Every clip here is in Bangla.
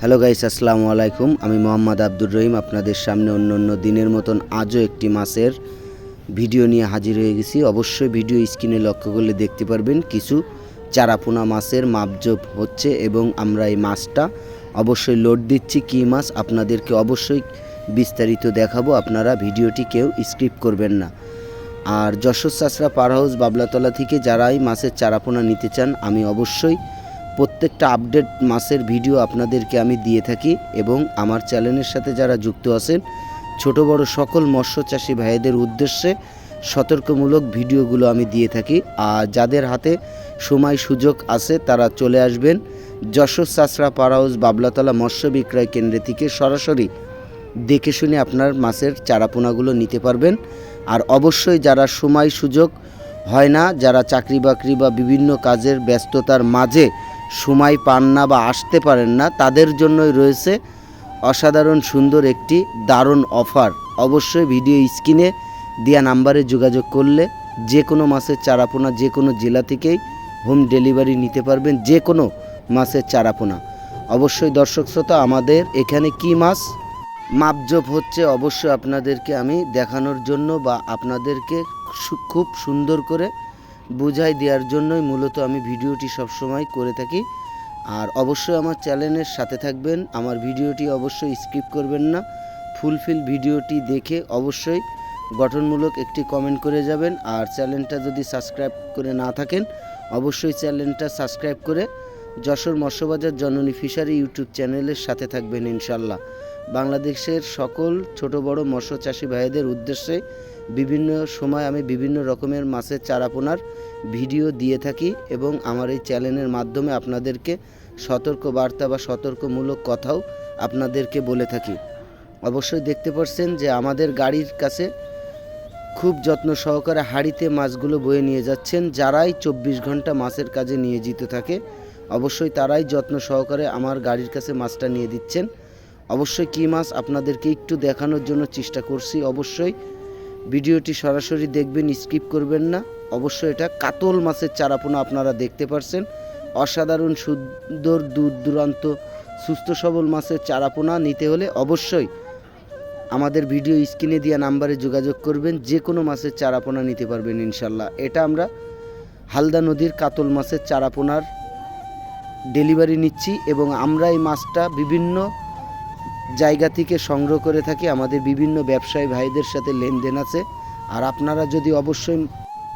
হ্যালো গাইস, আসসালামু আলাইকুম। আমি মোহাম্মদ আব্দুর রহিম, আপনাদের সামনে অন্য অন্য দিনের মতন আজও একটি মাছের ভিডিও নিয়ে হাজির হয়ে গেছি। অবশ্যই ভিডিও স্ক্রিনে লক্ষ্য করলে দেখতে পারবেন কিছু চারাপোনা মাছের মাপজোপ হচ্ছে এবং আমরা এই মাছটা অবশ্যই লোড দিচ্ছি। কী মাছ আপনাদেরকে অবশ্যই বিস্তারিত দেখাবো, আপনারা ভিডিওটি কেউ স্ক্রিপ্ট করবেন না। আর যশোর চাষরা পার হাউস বাবলাতলা থেকে যারাই মাছের চারাপোনা নিতে চান, আমি অবশ্যই প্রত্যেকটা আপডেট মাসের ভিডিও আপনাদেরকে আমি দিয়ে থাকি এবং আমার চ্যানেলের সাথে যারা যুক্ত আছেন, ছোট বড় সকল মৎস্য চাষি ভাইদের উদ্দেশ্যে সতর্কমূলক ভিডিওগুলো আমি দিয়ে থাকি। আর যাদের হাতে সময় সুযোগ আছে, তারা চলে আসবেন যশোর পার হাউস বাবলাতলা মৎস্য বিক্রয় কেন্দ্রে থেকে সরাসরি দেখে শুনে আপনার মাছের চারাপোনাগুলো নিতে পারবেন। আর অবশ্যই যারা সময় সুযোগ হয় না, যারা চাকরি বাকরি বা বিভিন্ন কাজের ব্যস্ততার মাঝে সময় পান না বা আসতে পারেন না, তাদের জন্যই রয়েছে অসাধারণ সুন্দর একটি দারুণ অফার। অবশ্যই ভিডিও স্ক্রিনে দেওয়া নাম্বারে যোগাযোগ করলে যে কোনো মাছের চারাপোনা যে কোনো জেলা থেকেই হোম ডেলিভারি নিতে পারবেন, যে কোনো মাছের চারাপোনা। অবশ্যই দর্শক শ্রোতা, আমাদের এখানে কি মাছ? মাপজোপ হচ্ছে অবশ্যই আপনাদেরকে আমি দেখানোর জন্য বা আপনাদেরকে খুব সুন্দর করে বুঝাই দেওয়ার জন্যই মূলত আমি ভিডিওটি সবসময় করে থাকি। আর অবশ্যই আমার চ্যানেলের সাথে থাকবেন। আমার ভিডিওটি অবশ্যই স্কিপ করবেন না। ফুলফিল ভিডিওটি দেখে অবশ্যই গঠনমূলক একটি কমেন্ট করে যাবেন। আর চ্যানেলটা যদি সাবস্ক্রাইব করে না থাকেন, অবশ্যই চ্যানেলটা সাবস্ক্রাইব করে যশোর মৎস্যবাজার জননী ফিশারি ইউটিউব চ্যানেলের সাথে থাকবেন ইনশাল্লাহ। বাংলাদেশের সকল ছোট বড় মৎস্য চাষি ভাইদের উদ্দেশ্যে বিভিন্ন সময় আমি বিভিন্ন রকমের মাছের চারাপোনার ভিডিও দিয়ে থাকি এবং আমার এই চ্যানেলের মাধ্যমে আপনাদেরকে সতর্ক বার্তা বা সতর্কমূলক কথাও আপনাদেরকে বলে থাকি। অবশ্যই দেখতে পাচ্ছেন যে আমাদের গাড়ির কাছে খুব যত্ন সহকারে হাঁড়িতে মাছগুলো বয়ে নিয়ে যাচ্ছেন, যারাই চব্বিশ ঘণ্টা মাছের কাজে নিয়োজিত থাকে, অবশ্যই তারাই যত্ন সহকারে আমার গাড়ির কাছে মাছটা নিয়ে দিচ্ছেন। অবশ্যই কী মাছ আপনাদেরকে একটু দেখানোর জন্য চেষ্টা করছি, অবশ্যই ভিডিওটি সরাসরি দেখবেন, স্কিপ করবেন না। অবশ্যই এটা কাতল মাছের চারাপোনা আপনারা দেখতে পারছেন। অসাধারণ, সুন্দর, দূর দূরান্ত, সুস্থ সবল মাছের চারাপোনা নিতে হলে অবশ্যই আমাদের ভিডিও স্ক্রিনে দেওয়া নাম্বারে যোগাযোগ করবেন। যে কোনো মাছের চারাপোনা নিতে পারবেন ইনশাল্লাহ। এটা আমরা হালদা নদীর কাতল মাছের চারাপোনার ডেলিভারি নিচ্ছি এবং আমরা এই মাছটা বিভিন্ন জায়গা থেকে সংগ্রহ করে থাকি। আমাদের বিভিন্ন ব্যবসায়ী ভাইদের সাথে লেনদেন আছে। আর আপনারা যদি অবশ্যই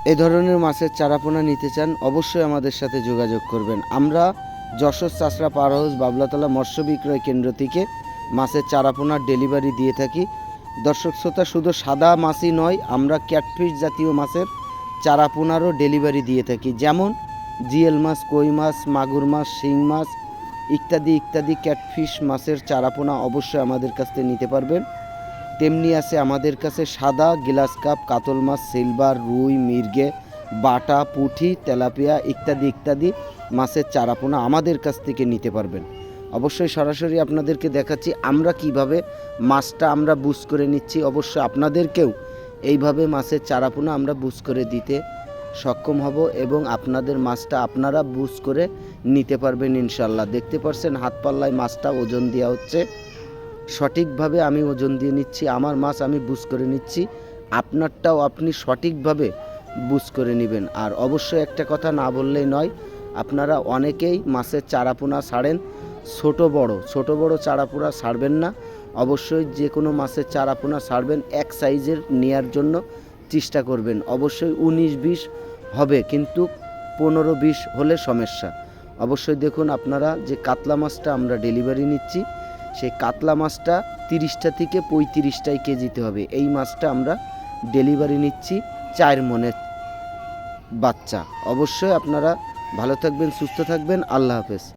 এ ধরনের মাছের চারাপোনা নিতে চান, অবশ্যই আমাদের সাথে যোগাযোগ করবেন। আমরা যশোর চাষরা পার হাউস বাবলাতলা মৎস্য বিক্রয় কেন্দ্র থেকে মাছের চারাপোনার ডেলিভারি দিয়ে থাকি। দর্শক শ্রোতা, শুধু সাদা মাছই নয়, আমরা ক্যাটফিশ জাতীয় মাছের চারাপোনারও ডেলিভারি দিয়ে থাকি। যেমন জিএল মাছ, কই মাছ, মাগুর মাছ, শিং মাছ ইত্যাদি ইত্যাদি ক্যাটফিশ, মাছের চারাপোনা অবশ্যই আমাদের কাছ থেকে নিতে পারবেন। তেমনি আছে আমাদের কাছে সাদা গ্লাস কাপ, কাতল মাছ, সিলভার, রুই, মির্গে, বাটা পুঁটি তেলাপিয়া ইত্যাদি ইত্যাদি মাছের চারাপোনা আমাদের কাছ থেকে নিতে পারবেন। অবশ্যই সরাসরি আপনাদেরকে দেখাচ্ছি আমরা কীভাবে মাছটা আমরা বুঝ করে নিচ্ছি। অবশ্যই আপনাদেরকেও এইভাবে মাছের চারাপোনা আমরা বুঝ করে দিতে সক্ষম হব এবং আপনাদের মাছটা আপনারা বুজ করে নিতে পারবেন ইনশাল্লাহ। দেখতে পারছেন হাত পাল্লায় মাছটা ওজন দেওয়া হচ্ছে। সঠিকভাবে আমি ওজন দিয়ে নিচ্ছি, আমার মাছ আমি বুঝ করে নিচ্ছি। আপনারটাও আপনি সঠিকভাবে বুঝ করে নেবেন। আর অবশ্যই একটা কথা না বললেই নয়, আপনারা অনেকেই মাছের চারাপোনা ছাড়েন ছোট বড়। ছোট বড় চারাপোনা ছাড়বেন না। অবশ্যই যে কোনো মাছের চারাপোনা ছাড়বেন এক সাইজের নেয়ার জন্য। চেষ্টা করবেন। অবশ্যই উনিশ, বিশ হবে, কিন্তু পনেরো, বিশ হলে সমস্যা। অবশ্যই দেখুন আপনারা যে কাতলা মাছটা আমরা ডেলিভারি নিচ্ছি, সেই কাতলা মাছটা তিরিশটা থেকে পঁয়ত্রিশটাই কেজিতে হবে। এই মাছটা আমরা ডেলিভারি নিচ্ছি চার মনের বাচ্চা। অবশ্যই আপনারা ভালো থাকবেন, সুস্থ থাকবেন। আল্লাহ হাফেজ।